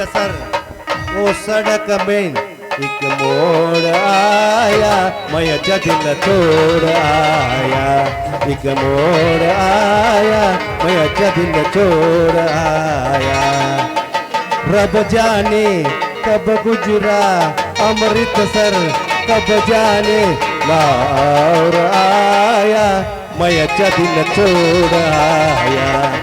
Sir. वो सड़क में एक मोड़ आया. मैं अच्छा दिल छोड़ आया. एक मोड़ आया. मैं अच्छा दिल आया. रब जाने कब गुजरा. अमृतसर कब जाने लाहौर आया. मैं अच्छा दिल छोड़ आया.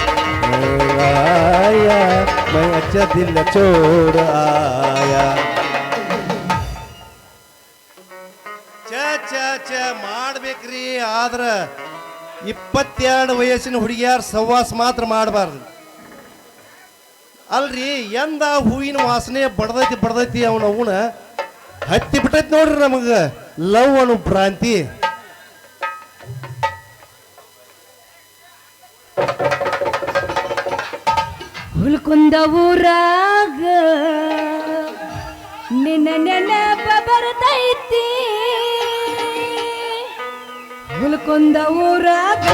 आया. मैं अच्छा दिल छोड़ आया ಚ ಚ ಚ ಮಾಡ್ಬೇಕ್ರಿ ಆದ್ರ ಇಪ್ಪತ್ತೆರಡು ವಯಸ್ಸಿನ ಹುಡುಗಿಯಾರ ಸವಾಸ ಮಾತ್ರ ಮಾಡಬಾರ್ದು ಅಲ್ರಿ ಎಂದ ಹೂವಿನ ವಾಸನೆ ಬಡ್ದೈತಿ ಬಡ್ದೈತಿ ಅವನ ಅವನ ಹತ್ತಿ ಬಿಟ್ಟೈತಿ ನೋಡ್ರಿ ನಮಗ ಲವ್ ಅನು ಭ್ರಾಂತಿ ಹುಲ್ಕುಂದ ಊರಾಗ ನಿನ್ನ ನೆನಪ ಬರ್ತೈತಿ. ಹುಲ್ಕುಂದ ಊರಾಗ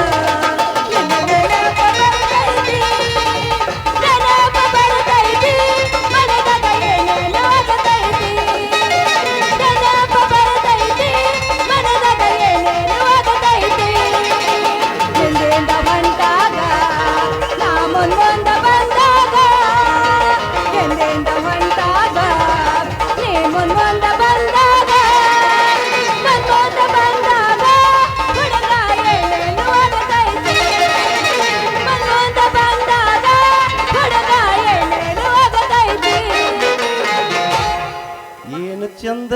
ಏನು ಚಂದ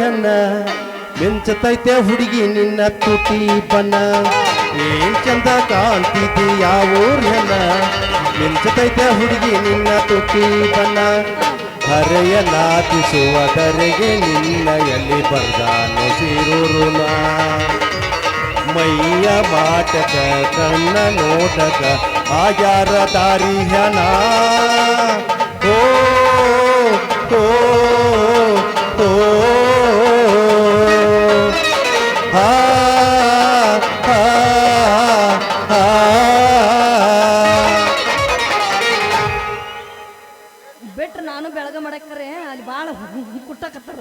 ಹೆಣ್ಣ? ಮಿಂಚತೈತೆ ಹುಡುಗಿ ನಿನ್ನ ತುಟಿ ಬಣ್ಣ. ಏನ್ ಚಂದ ಕಾಂತಿದಿ ಯಾವೂರ್ ಹೆಣ್ಣ? ಮಿಂಚತೈತೆ ಹುಡುಗಿ, ನಿನ್ನ ತುಟಿ ಬಣ್ಣ. ಹರೆಯ ಕರೆಗೆ ನಿನ್ನ ಎಲ್ಲಿ ಬರ್ದಾನು ಸಿರುರುನ ಮೈಯ ಬಾಟಕ ಕಣ್ಣ ನೋಟಕ ಆಯಾರ ತಾರಿಹನ ಓ ಓ ಓ ಆ ಬಿಟ್ರೆ ನಾನು ಬೆಳಗ ಮಾಡಕ್ಕಾರೆ ಅಲ್ಲಿ ಭಾಳ ಕುಟ್ಟಕತ್ತಾರ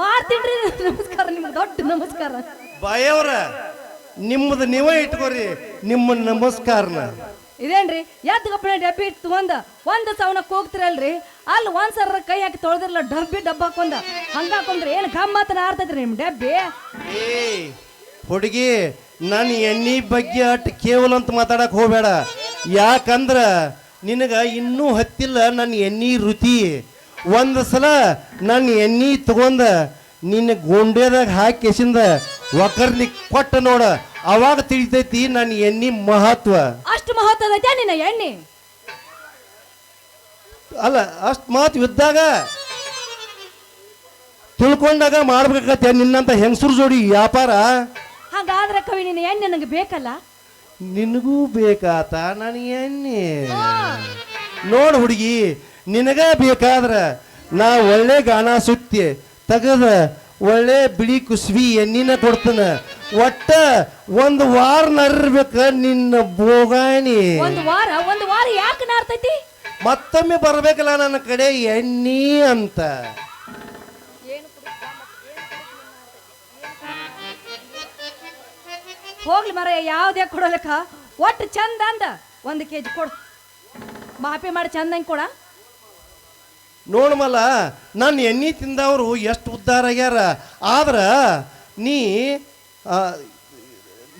ಮಾಡ್ತೀನಿ ನಮಸ್ಕಾರ ನಿಮ್ಗೆ ದೊಡ್ಡ ನಮಸ್ಕಾರ. ಬಾಯವ್ರ ನಿಮ್ಮದು ನೀವೇ ಇಟ್ಕೋರಿ ನಿಮ್ಮ ನಮಸ್ಕಾರನ. ಇದೇನ್ರಿ ಎದ್ದು ಕಪ್ಪಳ ಡಬ್ಬಿ ಒಂದು ಒಂದ್ ಸವನಕ್ಕೆ ಹೋಗ್ತಿರಲ್ರಿ ಅಲ್ಲಿ ಒಂದ್ ಸರ ಕೈ ಹಾಕಿ ತೊಳೆದಿರಲ್ಲ ಡಬ್ಬಿ ಡಬ್ಬ ಹಾಕೊಂದ ಹಂಗ ಹಾಕೊಂಡ್ರಿ ಏನ್ ಗಮ್ಮತ್ತನ ಆರ್ತೈತ್ರಿ ನಿಮ್ಮ ಡಬ್ಬಿ? ಏ ಹುಡುಗಿ ನನ್ನ ಎಣ್ಣೆ ಬಗ್ಗೆ ಅಟ್ ಕೇವಲ ಅಂತ ಮಾತಾಡಕ್ ಹೋಗ್ಬೇಡ. ಯಾಕಂದ್ರ ನಿನಗ ಇನ್ನೂ ಹತ್ತಿಲ್ಲ ನನ್ನ ಎಣ್ಣೆ ರುಚಿ. ಒಂದು ಸಲ ನನ್ನ ಎಣ್ಣೆ ತಗೊಂಡ ನಿನ್ನ ಗೊಂಡೆದಾಗ ಹಾಕಿಸಿಂದ ಒಕರ್ನಿ ಕೊಟ್ಟ ನೋಡ ಅವಾಗ ತಿಳಿತೈತಿ ನನ್ನ ಎಣ್ಣೆ ಮಹತ್ವ. ಅಷ್ಟು ಮಹತ್ವ ಐತೆ ನಿನ್ನ ಎಣ್ಣೆ? ಅಲ್ಲ ಅಷ್ಟು ಮಹತ್ವ ಇದ್ದಾಗ ತಿಳ್ಕೊಂಡಾಗ ಮಾಡ್ಬೇಕಾಗತ್ತೆ ನಿನ್ನಂತ ಹೆಂಗಸರು ಜೋಡಿ ವ್ಯಾಪಾರ. ಹಾಗಾದ್ರೆ ಕವಿ ನಿನ್ನ ಎಣ್ಣೆ ನನಗೆ ಬೇಕಲ್ಲ? ನಿನಗೂ ಬೇಕಾತ ನನಗೆ ಎಣ್ಣೆ. ನೋಡು ಹುಡುಗಿ ನಿನಗ ಬೇಕಾದ್ರ ನಾ ಒಳ್ಳೆ ಗಾಣ ಸುತ್ತಿ ತೆಗದ ಒಳ್ಳೆ ಬಿಳಿ ಕುಸ್ಬಿ ಎಣ್ಣಿನ ಕೊಡ್ತನ. ಒಟ್ಟ ಒಂದು ವಾರ ನರ್ಬೇಕ ನಿನ್ನ ಬೋಗಾಣಿ. ಒಂದ್ ವಾರ ಒಂದ್ ವಾರ ಯಾಕೆ ನಾರ್ತೈತಿ? ಮತ್ತೊಮ್ಮೆ ಬರ್ಬೇಕಲ್ಲ ನನ್ನ ಕಡೆ ಎಣ್ಣಿ ಅಂತ. ಹೋಗ್ಲಿ ಮರ ಯಾವ್ದೇ ಕೊಡೋಲಕ್ಕ. ಒಟ್ಟು ಚಂದ ಅಂದ. ಒಂದು ಕೆಜಿ ಕೊಡು. ಮಾಪಿ ಮಾಡಿ ಚಂದಂಗೆ ಕೊಡ. ನೋಡ್ಮಲ್ಲ ನನ್ನ ಎಣ್ಣೆ ತಿಂದವರು ಎಷ್ಟು ಉದ್ಧಾರ ಆಗ್ಯಾರ. ಆದ್ರೆ ನೀ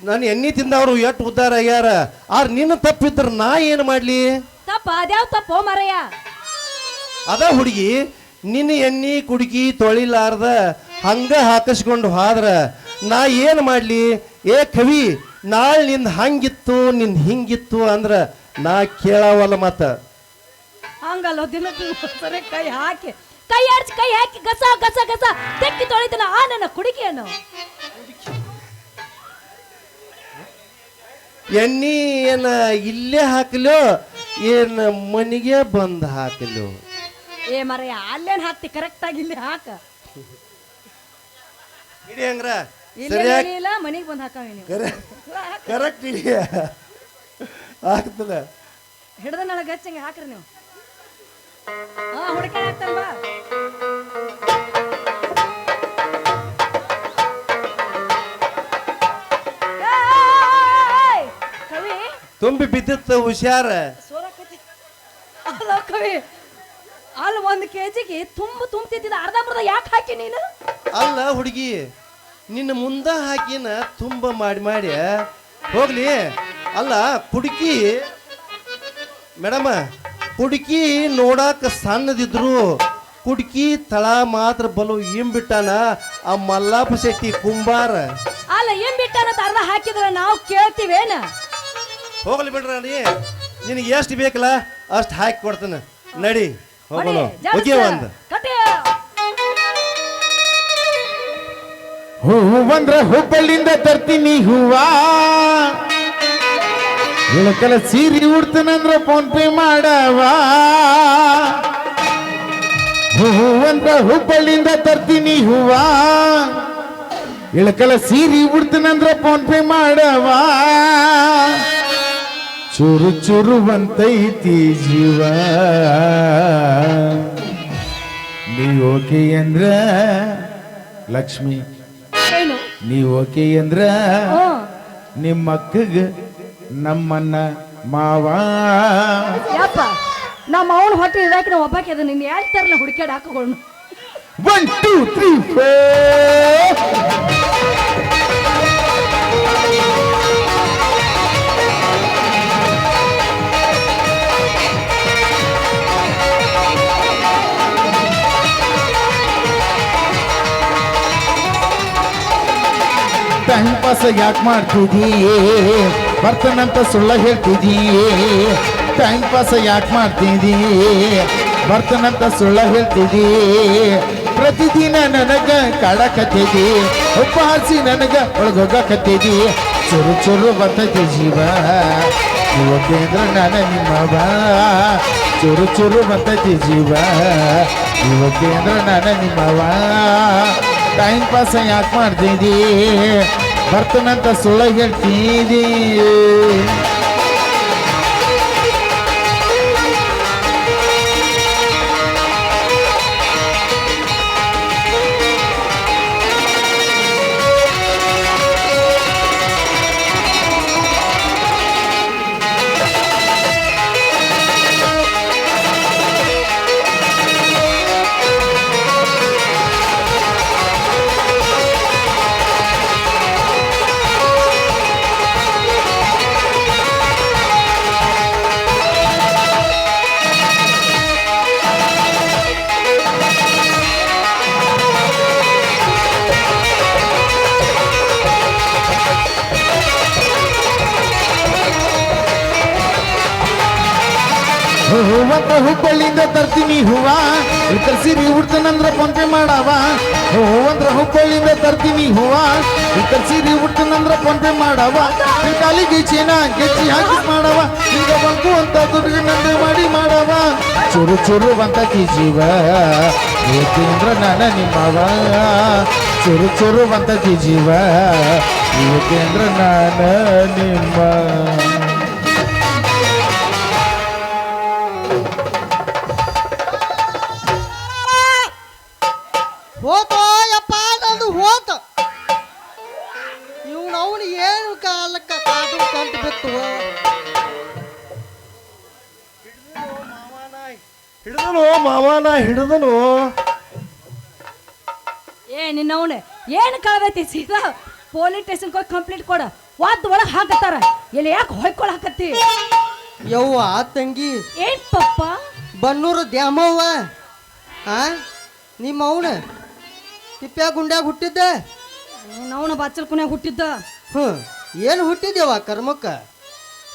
ನನ್ನ ಎಣ್ಣೆ ತಿಂದವರು ಎಷ್ಟು ಉದ್ಧಾರ ಆಗ್ಯಾರ. ಆದ್ರೆ ನಿನ್ನ ತಪ್ಪಿದ್ರೆ ನಾ ಏನು ಮಾಡಲಿ? ತಪ್ಪ ಅದ್ಯಾವ ತಪ್ಪೋ ಮರಯ್ಯ? ಅದ ಹುಡುಗಿ ನಿನ್ನ ಎಣ್ಣೆ ಕುಡುಕಿ ತೊಳಿಲಾರ್ದ ಹಂಗ ಹಾಕಿಸ್ಕೊಂಡು ಹೋದ್ರ ನಾ ಏನು ಮಾಡಲಿ? ಏ ಕವಿ ನಾಳೆ ನಿನ್ ಹಂಗಿತ್ತು ನಿನ್ ಹಿಂಗಿತ್ತು ಅಂದ್ರ ನಾ ಕೇಳವಲ್ಲ ಮತ್ತ. ಹಂಗಲ್ಲ ದಿನ ಸರಿ ಕೈ ಹಾಕಿ. ಕೈ ಆಡ್ಸಿ ಕೈ ಹಾಕಿ ಗಸ ಗಸ ಗಸ. ತೆಕ್ಕಿ ತೊಳಿತನ ಆ ನನ್ನ ಕುಡಿಕೆಯನ್ನು ಎಣ್ಣಿ ಏನ ಇಲ್ಲೇ ಹಾಕಲು ಏನ್ ಮನೆಗೆ ಬಂದು ಹಾಕಲು. ಏ ಮರ ಅಲ್ಲೇನ್ ಹಾಕ್ತಿ? ಕರೆಕ್ಟ್ ಆಗಿ ಇಲ್ಲಿ ಹಾಕ. ಇಡಿ ಹಂಗ್ರ. ಸರಿಯಾಗಿ ಇಲ್ಲ ಮನೆಗೆ ಬಂದು ಹಾಕಾವೆ ನೀವು. ಕರೆಕ್ಟ್ ಇಡಿ. ಆಗ್ತದ. ಹಿಡ್ದ ನಳಗ ಹಚ್ಚಂಗೆ ಹಾಕ್ರಿ ನೀವು. ಹಾ ಹುಡುಕಿ ಹಾಕ್ತಾನ ಬಾ. ಕವಿ. ತುಂಬಿ ಬಿದ್ದಿತ್ತು ಹುಷಾರ. ಅಲ್ಲ ಕವಿ. ಅಲ್ಲಿ ಒಂದು ಕೆಜಿಗೆ ತುಂಬ ತುಂಬ್ತಿದ್ದ ಅರ್ಧ ಬರ್ಧ ಯಾಕೆ ಹಾಕಿ ನೀನು? ಅಲ್ಲ ಹುಡುಗಿ. ನಿನ್ನ ಮುಂದ ಹಾಕಿನ ತುಂಬ ಮಾಡಿ ಮಾಡಿ ಹೋಗ್ಲಿ. ಅಲ್ಲ ಕುಡುಕಿ ಮೇಡಮ ಕುಡುಕಿ ನೋಡಾಕ ಸಣ್ಣದಿದ್ರು ಕುಡುಕಿ ತಳ ಮಾತ್ರ ಬಲು ಬಿಟ್ಟಾನ ಆ ಮಲ್ಲಾಪ ಶೆಟ್ಟಿ ಕುಂಬಾರ. ಅಲ್ಲ ಏನ್ ಬಿಟ್ಟಾನಂತ ಅರ್ಧ ಹಾಕಿದ್ರ ನಾವು ಕೇಳ್ತೀವೇನ? ಹೋಗ್ಲಿ ಬಿಡ್ರ ನೀ. ನಿನಗೆ ಎಷ್ಟು ಬೇಕಲ್ಲ ಅಷ್ಟು ಹಾಕಿ ಕೊಡ್ತಾನೆ. ನಡಿ ಹೋಗೋಣ. ಓಕೆ ಒಂದು ಕತೆ ಹೂವಂದ್ರ ಹುಬ್ಬಳ್ಳಿಂದ ತರ್ತೀನಿ ಹೂವ. ಇಳಕಲ ಸೀರಿ ಉಡ್ತೀನಂದ್ರ ಫೋನ್ ಪೇ ಮಾಡವ. ಹೂವಂದ್ರ ಹುಬ್ಬಳ್ಳಿಂದ ತರ್ತೀನಿ ಹೂವ. ಇಳಕಲ ಸೀರಿ ಉಡ್ತೀನಂದ್ರ ಫೋನ್ ಪೇ ಮಾಡವ. ಚುರು ಚುರುವಂತೈತಿ ಜೀವ. ನೀ ಓಕೆ ಅಂದ್ರ ಲಕ್ಷ್ಮಿ ಏನು ನೀ ಓಕೆ ಅಂದ್ರ. ನಿಮ್ಮ ಅಕ್ಕಗ ನಮ್ಮನ್ನ ಮಾವ. ಯಪ್ಪ ನಮ್ಮ ಅವನ ಹೊಟ್ಟೆ ಇದಾಕಿ ನಾವು ಒಬ್ಬಾಕಿ ಅದು ನಿನ್ನ ಯಾಕೆ ತರಲ್ಲ ಹುಡುಕಾಡ ಹಾಕೋಗಳು one two three four time pass ಯಾಕೆ ಮಾಡ್ತಿದ್ದೀ ಬರ್ತನಂತ ಸುಳ್ಳ ಹೇಳ್ತಿದ್ದೀ ಟೈಮ್ ಪಾಸ್ ಯಾಕೆ ಮಾಡ್ತಿದ್ದೀ ಬರ್ತನಂತ ಸುಳ್ಳ ಹೇಳ್ತಿದ್ದೀ ಪ್ರತಿದಿನ ನನಗ ಕಾಡಕತ್ತಿದಿ ಉಪಹಾಸಿ ನನಗ ಒಳಗೋಗಕತ್ತಿದಿ ಚುರು ಚುರು ಬರ್ತೈತಿ ಜೀವ. ಇವತ್ತೇಂದ್ರ ನಾನು ನಿಮ್ಮವ ಚುರು ಚುರು ಬರ್ತೈತಿ ಜೀವ. ಇವತ್ತೇಂದ್ರ ನಾನು ನಿಮ್ಮವ ಟೈಮ್ ಪಾಸ್ ಯಾಕೆ ಮಾಡ್ತಿದ್ದೀ ಬರ್ತನಂತ ಸುಳ್ಳ ಹೇಳ್ತಿದ್ದೀ ಹೂವಂತ ಹುಬ್ಬಳ್ಳಿಯಿಂದ ತರ್ತೀನಿ ಹೂವ ಇತರ ಸೀರೆ ಉಡ್ತಾನಂದ್ರ ಫೋನ್ ಪೇ ಮಾಡವ. ಹೂವಂದ್ರ ಹುಬ್ಬಳ್ಳಿಯಿಂದ ತರ್ತೀನಿ ಹೂವ ಇತರ ಸೀರೆ ಉಡ್ತಾನಂದ್ರ ಫೋನ್ ಪೇ ಮಾಡವ. ನಿನ್ ಕಾಲಿಗೆ ಚೇನ ಗೆಜ್ಜಿ ಹಾಕಿ ಮಾಡವ, ಈಗ ಬಂತು ಅಂತ ದುಡ್ಡಿಗೆ ನಂದೆ ಮಾಡಿ ಮಾಡವ. ಚುರು ಚುರು ಬಂತತಿ ಜೀವ ಏಕೆಂದ್ರ ನಾನ ನಿಮ್ಮವ. ಚುರು ಚುರು ಬಂತತಿ ಜೀವ ಏಕೆಂದ್ರ ನಾನ ನಿಮ್ಮ ಕಂಡು ಬಿತ್ತು ಹಿಡಿದನು ಮಾವನ ಹಿಡಿದನು ಏ ನಿನ್ನವನೆ ಏನು ಕಳ್ದೈತಿ ಸೀದಾ? ಪೊಲೀಸ್ ಸ್ಟೇಷನ್ಗೆ ಹೋಗಿ ಕಂಪ್ಲೇಂಟ್ ಕೊಡ. ವಾದ್ ಒಳಗೆ ಹಾಕತ್ತಾರ. ಇಲ್ಲಿ ಯಾಕೆ ಹೊಯ್ಕೊಳ ಹಾಕತ್ತಿ? ಯವ್ವ ತಂಗಿ. ಏನ್ ಪಪ್ಪ? ಬನ್ನೂರು ದ್ಯಾಮವ್ವ. ಆ? ನಿಮ್ಮ ಅವನ ತಿಪ್ಪ್ಯಾ ಗುಂಡ್ಯಾಗ ಹುಟ್ಟಿದ್ದ. ಅವನ ಬಚ್ಚಲ್ ಕುನ್ಯಾಗ ಹುಟ್ಟಿದ್ದ. ಹ್ಞೂ ಏನು ಹುಟ್ಟಿದ್ಯವ ಕರ್ಮಕ್ಕ?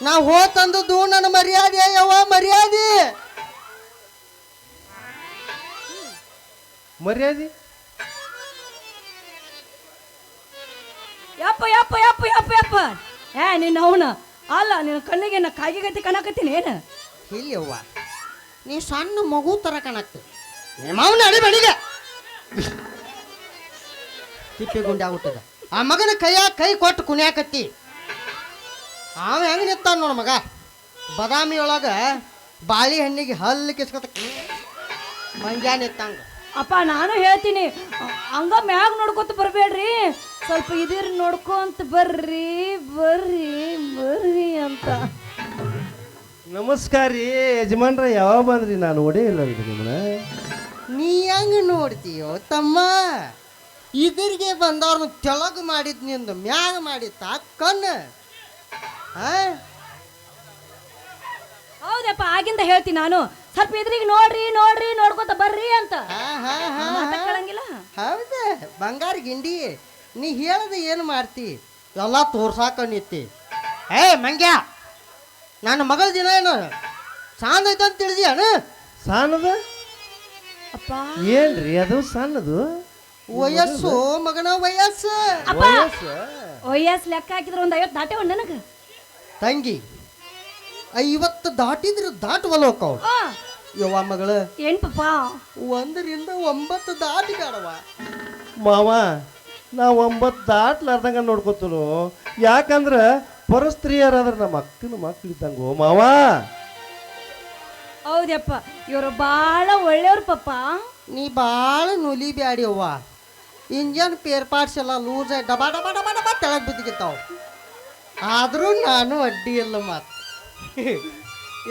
ನಾ ಹೋತಂದದ್ದು ನನ್ನ ಮರ್ಯಾದೆ ಯವ್ವ ಮರ್ಯಾದೆ. ಮರ್ಯಾದೆ? ಯಪ್ಪ ಯಪ್ಪ ಯಪ್ಪ ಯಪ್ಪ ಯಪ್ಪ. ಏ ನಿನ್ನ ಅವನ. ಅಲ್ಲ ನಿನ್ನ ಕಣ್ಣಿಗೆ ನಾ ಕಾಯಿಗತಿ ಕಣಕತ್ತೀನಿ ಏನು? ಇಲ್ಲವ್ವ. ನೀ ಸಣ್ಣ ಮಗು ತರ ಕಾಣಕ್ತಿ. ನಿಮ್ಮ ಅವನ ಅಡಿಬೇಡಿಗ ತಿಪ್ಪೆ ಗುಂಡಿ ಆ ಮಗನ ಕೈಯಾಗ ಕೈ ಕೊಟ್ಟು ಕುಣಿಯಾಕತ್ತಿ. ಅವ ಹೆಂಗ ನಿಂತಾನ ನೋಡ ಮಗ? ಬದಾಮಿ ಒಳಗ ಬಾಳೆಹಣ್ಣಿಗೆ ಹಲ್ಲು ಕಿಸ್ಕೊತ ಮಂಜಾನೆ ಇತ್ತಂಗ ಅಪ್ಪ ನಾನು ಹೇಳ್ತೀನಿ. ಹಂಗ ಮ್ಯಾಗ ನೋಡ್ಕೊತ ಬರ್ಬೇಡ್ರಿ. ಸ್ವಲ್ಪ ಇದಿರ್ ನೋಡ್ಕೊಂತ ಬರ್ರಿ ಬರ್ರಿ ಬರ್ರಿ ಅಂತ. ನಮಸ್ಕಾರ ರೀ ಯಜಮಾನ್ರ ಯಾವಾಗ ಬಂದ್ರಿ? ನಾನು ಓಡೇ ಇಲ್ಲ ರೀ ನಿಮ್ಮನ್ನ ನೀ ಹೆಂಗ್ ನೋಡ್ತೀಯೋ ತಮ್ಮ? ಇದ್ರಿಗೆ ಬಂದವ್ರನ್ನ ತೆಳಗ್ ಮಾಡಿದ್ ನಿಂದು ಮ್ಯಾಗ ಮಾಡಿ ತಾಕನ್ ಆ? ಹೌದಪ್ಪ ಆಗಿಂದ ಹೇಳ್ತೀನಿ ನಾನು. ಸ್ವಲ್ಪ ಇದ್ರಿಗೆ ನೋಡ್ರಿ ನೋಡ್ರಿ ನೋಡ್ಕೊತ ಬರ್ರಿ ಅಂತ. ಹಾ, ಹಾ, ಹಾ, ಮಾತಾಡ್ ಹಾ. ಕೇಳಂಗಿಲ್ಲ. ಹೌದ ಬಂಗಾರ ಗಿಂಡಿ ನೀ ಹೇಳದ ಏನು ಮಾಡ್ತಿ? ಎಲ್ಲ ತೋರ್ಸಾಕ ನಿತ್ತಿ ಏ ಮಂಗ್ಯ ನನ್ನ ಮಗಳ ದಿನ ಏನು? ಸಾಂದ್ ಐತೆ ಅಂತ ತಿಳಿದ್ಯಾನ ಸಣ್ಣದ ಅಪ್ಪ. ಏನ್ರಿ ಅದು ಸಣ್ಣದು ವಯಸ್ಸು ಮಗನ ವಯಸ್ಸು. ಅಪ್ಪ! ವಯಸ್ಸು? ವಯಸ್ ಲೆಕ್ಕ ಹಾಕಿದ್ರೆ ಒಂದು ಐವತ್ತು ದಾಟೆ ಒಂದ್ ನನಗ. ತಂಗಿ ಐವತ್ತು ದಾಟಿದ್ರೆ ದಾಟವಲ್ಲೋಕವ್ ಆ, ಯವ್ವ ಮಗಳ ಏನ್ ಪಪ್ಪ ಒಂದರಿಂದ ಒಂಬತ್ತು ದಾಟಿ ಬೇಡವ ಮಾವ ನಾ ಒಂಬತ್ತು ದಾಟ್ಲಾರ್ದಂಗ ನೋಡ್ಕೊತನು. ಯಾಕಂದ್ರ ಪರಸ್ತ್ರೀಯರಾದ್ರ ನಮ್ಮ ಅಕ್ಕನ ಮಕ್ಳು ಇದ್ದಂಗೋ ಮಾವ. ಹೌದಪ್ಪ ಇವರು ಭಾಳ ಒಳ್ಳೆಯವ್ರ ಪಪ್ಪ ನೀ ಭಾಳ ನುಲಿ ಬ್ಯಾಡಿ ಅವ್ವ. ಇಂಜನ್ ಪೇರ್ ಪಾರ್ಟ್ಸ್ ಎಲ್ಲ ಲೂಸ್ ಆಗಿ ಡಬಾ ಡಬಾ ಡಬಾ ಡಬಾ ತೆಳಗ್ ಬಿದ್ದಿಗಿತ್ತಾವ ಆದರೂ ನಾನು ಅಡ್ಡಿ ಇಲ್ಲ ಮಾತು.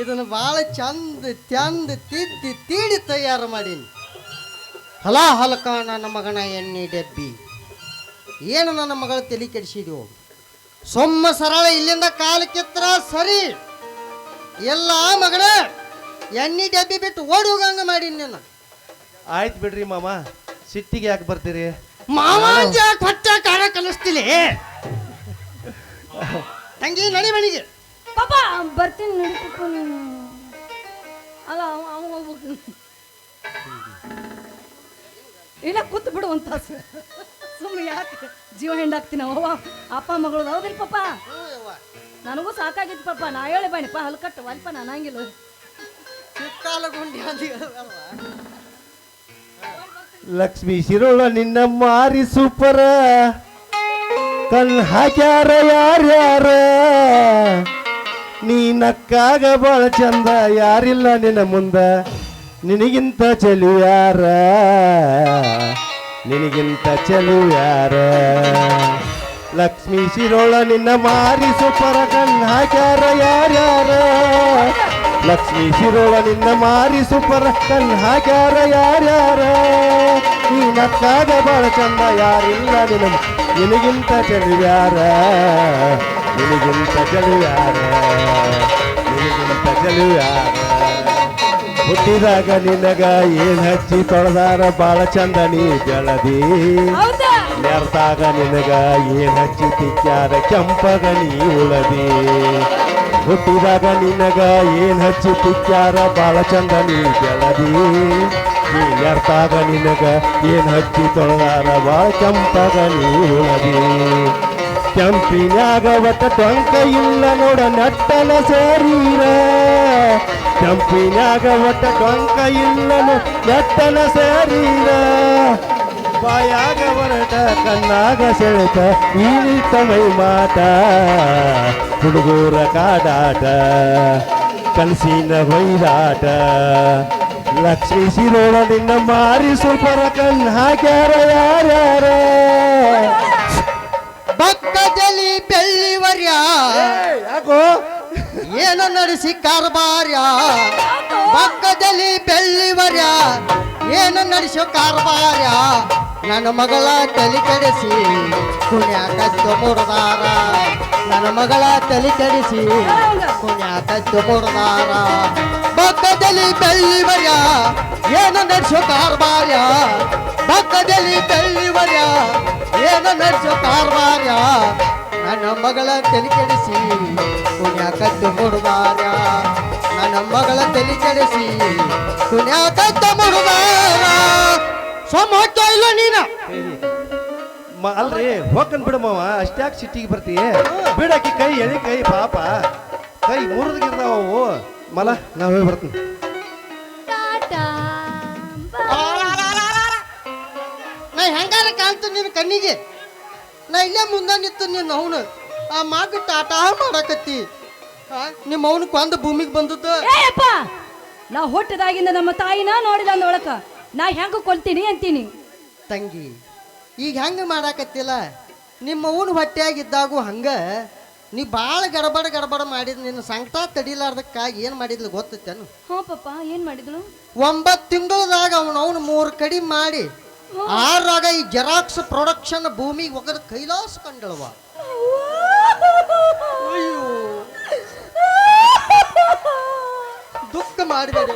ಇದನ್ನು ಭಾಳ ಚಂದ ಚಂದ ತಿದ್ದಿ ತೀಡಿ ತಯಾರು ಮಾಡೀನಿ. ಹಲ ಹಲಕ ನನ್ನ ಮಗನ ಎಣ್ಣೆ ಡಬ್ಬಿ. ಏನು ನನ್ನ ಮಗಳ ತಲೆ ಕೆಡಿಸಿದೆವು ಸೊಮ್ಮ ಸರಳ ಇಲ್ಲಿಂದ ಕಾಲು ಕಿತ್ರ ಸರಿ. ಎಲ್ಲ ಮಗಳ ಎಣ್ಣೆ ಡಬ್ಬಿ ಬಿಟ್ಟು ಓಡಿ ಹೋಗಂಗ ಮಾಡೀನಿ ನಾನು. ಆಯ್ತು ಬಿಡ್ರಿ ಮಾಮ. ಸಿಟ್ಟಿಗೆ ಯಾಕೆ ಬರ್ತೀರಿ? ಮಾವ ಕೊಟ್ಟ ಕಾಣ ಕಲಿಸ್ತೀನಿ. ತಂಗಿ ನಡಿ ಮಣಿಗೆ ಪಾಪ ಬರ್ತೀನಿ ನಡಿ ನೀನು. ಅಲ್ಲ ಅವ ಅವ ಹೋಗ್ಬೇಕು. ಇಲ್ಲ ಕೂತ್ ಬಿಡು ಅಂತ ಸುಮ್ಮನೆ ಯಾಕೆ? ಜೀವ ಹೆಂಡಾಕ್ತೀನಿ ಅವ್ವ ಅಪ್ಪ ಮಗಳು ಹೌದಿಲ್ಲ ಪಾಪ. ನನಗೂ ಸಾಕಾಗಿತ್ತು ಪಾಪ. ನಾ ಹೇಳಿ ಬಾಣಿಪ್ಪ ಹಲ್ಕಟ್ಟು ಅಲ್ಪ ನಾನು ಹಂಗಿಲ್ಲ. ಚಿಕ್ಕಾಲಗುಂಡಿ ಅಂತ ಹೇಳ್ದಲ್ವ? ಲಕ್ಷ್ಮೀ ಶಿರೋಳ ನಿನ್ನ ಮಾರಿ ಸೂಪರ. ಕಣ್ ಹಾಕ್ಯಾರ ಯಾರ್ಯಾರ? ನೀ ನಕ್ಕಾಗ ಬಾಳ ಚಂದ, ಯಾರಿಲ್ಲ ನಿನ್ನ ಮುಂದ? ನಿನಗಿಂತ ಚಲು ಯಾರ? ನಿನಗಿಂತ ಚಲು ಯಾರ? ಲಕ್ಷ್ಮೀ ಶಿರೋಳ ನಿನ್ನ ಮಾರಿ ಸೂಪರ, ಕಣ್ ಹಾಕ್ಯಾರ ಯಾರ್ಯಾರ? ಲಕ್ಷ್ಮೀ ಶಿರೋಳ ನಿನ್ನ ಮಾರಿ ಸೂಪರ, ಕಣ್ ಹಾಕ್ಯಾರ ಯಾರ್ಯಾರ? ನೀ ನಕ್ಕಾಗ ಬಾಳ ಚಂದ ಯಾರಿಲ್ಲ ನಿನ್ನ ನಿನಗಿಂತ ಚೆಲುವ್ಯಾರ ನಿನಗಿಂತ ಚೆಲುವ್ಯಾರ ನಿನಗಿಂತ ಚೆಲುವ್ಯಾರ ಹುಟ್ಟಿದಾಗ ನಿನಗ ಏನ್ ಹಚ್ಚಿ ತೊಳೆದಾರ? ಬಾಳ ಚಂದ ನೀ ಬೆಳದಿ. ನೆರ್ದಾಗ ನಿನಗ ಏನ್ ಹಚ್ಚಿ ತಿಕ್ಕ್ಯಾರ ಕೆಂಪಗ ನೀ ಉಳದಿ. ಹುಟ್ಟಿದಾಗ ನಿನಗ ಏನ್ ಹಚ್ಚಿ ತಿಕ್ಕ್ಯಾರ ಬಾಳ ಚಂದ ನೀ ಬೆಳದಿ. ನೀ ನೆರ್ತಾಗ ನಿನಗ ಏನ್ ಹಚ್ಚಿ ತೊಳೆದಾರ ಬಾಳ ಕೆಂಪಾಗ ನೀ ಕೆಂಪಿನಾಗ ಒಟ್ಟ ಟೊಂಕ ಇಲ್ಲ ನೋಡ ನಟ್ಟನ ಸೇರೀರ ಕೆಂಪಿನ್ಯಾಗ ಒಟ್ಟ ಟೊಂಕ ಇಲ್ಲ ನಟ್ಟನ ಸೇರೀರ ಬಾಯಾಗ ಹೊರಟ ಕಣ್ಣಾಗ ಸೆಳೆತ, ಈಳಿತ ಮೈ ಮಾಟ ಹುಡುಗೂರ ಕಾಡಾಟ ಕನಸಿನ ಬೈದಾಟ ಲಕ್ಷ್ಮೀ ಶಿರೋಳ ನಿನ್ನ ಮಾರಿ ಸುಲ್ಪರ ಕಣ್ ಹಾಕ್ಯಾರ ಯಾರ್ಯಾರ? ಬಕ್ಕದಲ್ಲಿ ಬೆಳ್ಳಿವರ್ಯ ಯಾಕೋ? ಏನ ನಡೆಸಿ ಕಾರ್ಬಾರ್ಯ? ಬಕ್ಕದಲ್ಲಿ ಬೆಳ್ಳಿವರ್ಯ ಏನ ನಡೆಸೋ ಕಾರ್ಬಾರ ನನ್ನ ಮಗಳ ತಲೆ ಕೆಡಿಸಿ ಕುಣ್ಯಾಕತ್ತು ಮುರದಾರ. ನನ್ನ ಮಗಳ ತಲೆ ಕೆಡಿಸಿ ಕುಣ್ಯಾಕತ್ತು ಭಕ್ತದಲ್ಲಿ ಬೆಳ್ಳಿ ಬೆಳ್ಳಿವರ್ಯ ಏನ ನಡೆಸೋ ಕಾರ್ಬಾರ ಭಕ್ತದಲ್ಲಿ ಬೆಳ್ಳಿ ಬರ್ಯ ಏನ ನಡೆಸೋ ಕಾರ್ಬಾರ ನನ್ನ ಮಗಳ ತಲೆ ಕೆಡಿಸಿ ಕುಣ್ಯಾಕತ್ತು ಮುರಿದಾರ. ನನ್ನ ಮಗಳ ತಲೆ ಕೆಡಿಸಿ ಕುಣ್ಯಾಕತ್ತು ಮುರಿದಾರ ಸೊಮ್ಮ ಇಲ್ಲ ನೀನ? ಮ ಅಲ್ರಿ ಹೋಗ್ಕನ್ ಬಿಡು ಮಾವ. ಅಷ್ಟ್ಯಾಕೆ ಸಿಟ್ಟಿಗೆ ಬರ್ತೀಯ. ಬಿಡಾಕಿ ಕೈ ಎಳಿ ಕೈ ಪಾಪ. ಕೈ ಮುರಿದ್ಗಿರ್ತಾವ ಅವು. ಮಲ ನಾವೇ ಬರ್ತೀನಿ. ಟಾಟಾ ನಾ ಹೆಂಗಾರ ಕಾಣ್ತು ನಿನ್ನ ಕಣ್ಣಿಗೆ? ನಾ ಇಲ್ಲೇ ಮುಂದೆ ನಿಂತು ನಿನ್ನ ಅವನು ಆ ಮಗ ಟಾಟಾ ಮಾಡಕತ್ತಿ ನಿಮ್ಮ ಅವನ ಕೊಂದ ಭೂಮಿಗೆ ಬಂದದ್ದು? ಏಯಪ್ಪ ನಾ ಹುಟ್ಟಿದಾಗಿಂದ ನಮ್ಮ ತಾಯಿನ ನೋಡಿಲ್ಲ ಅಂದೊಳಕ ನಾ ಹೆಂಗ ಕೊಲ್ತೀನಿ ಅಂತೀನಿ. ತಂಗಿ ಈಗ ಹೆಂಗ ಮಾಡಾಕತ್ತಿಲ್ಲ? ನಿಮ್ಮ ಅವನು ಹೊಟ್ಟೆಯಾಗಿದ್ದಾಗೂ ಹಂಗ ನೀ ಭಾಳ ಗಡಬಡ ಗಡಬಡ ಮಾಡಿದ್ ನಿನ್ನ ಸಂಕಟ ತಡಿಲಾರ್ದಕ್ಕಾಗಿ ಏನು ಮಾಡಿದ್ಲು ಗೊತ್ತೈತೇನು? ಹ್ಞೂ ಪಪ್ಪ ಏನ್ ಮಾಡಿದ್ಳು ಒಂಬತ್ತು ತಿಂಗಳದಾಗ ಅವನು ಅವನು ಮೂರು ಕಡಿಮೆ ಮಾಡಿ ಆರಾಗ ಈ ಜೆರಾಕ್ಸ್ ಪ್ರೊಡಕ್ಷನ್ ಭೂಮಿಗೆ ಒಗದ ಕೈಲಾಸ ಕಂಡಳವ ದುಃಖ ಮಾಡಬೇಡ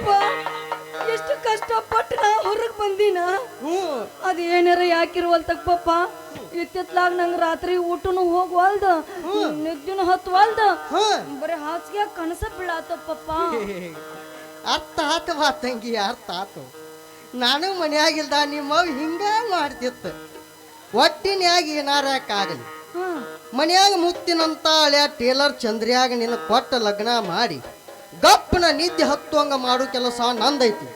ಎಷ್ಟು ಕಷ್ಟಪಟ್ಟು ನಾ ಹೊರಗೆ ಬಂದಿನ? ಅದು ಏನಾರ ಯಾಕಿರುವಲ್ತಕ್ ಪಪ್ಪ ಇತ್ತಿತ್ಲಾಗ ನಂಗೆ ರಾತ್ರಿ ಊಟನು ಹೋಗ್ವಲ್ದ? ನಿದ್ದಿನೂ ಹತ್ವಲ್ದ? ಬರೀ ಹಾಸಿಗೆ ಕನಸ ಬೀಳಾತ ಪಪ್ಪ ಅರ್ಥ ಆತವಾ ತಂಗಿ ಅರ್ಥ ಆತು. ನಾನು ಮನ್ಯಾಗಿಲ್ದ ನಿಮ್ಮವ್ ಹಿಂಗ ಮಾಡ್ತಿತ್ತು. ಒಟ್ಟಿನ್ಯಾಗ ಏನಾರ ಆಗಲಿ ಹಾ ಮನ್ಯಾಗ ಮುತ್ತಿನಂತ ಹಳೆಯ ಟೇಲರ್ ಚಂದ್ರಿಯಾಗ ನಿನ್ನ ಕೊಟ್ಟ ಲಗ್ನ ಮಾಡಿ. ಗಪ್ಪನ ನಿದ್ದೆ ಹತ್ತುವಂಗ ಮಾಡೋ ಕೆಲಸ ನಂದೈತಿ.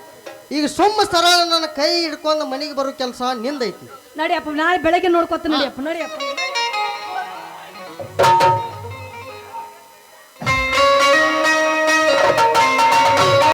ಈಗ ಸುಮ್ಮ ಸರಳ ನನ್ನ ಕೈ ಹಿಡ್ಕೊಂಡು ಮನೆಗೆ ಬರೋ ಕೆಲಸ ನಿಂದೈತಿ. ನಡಿಯಪ್ಪ, ನಾಳೆ ಬೆಳಗ್ಗೆ ನೋಡ್ಕೊತ ನಡಿಯಪ್ಪ ನಡಿಯಪ್ಪ.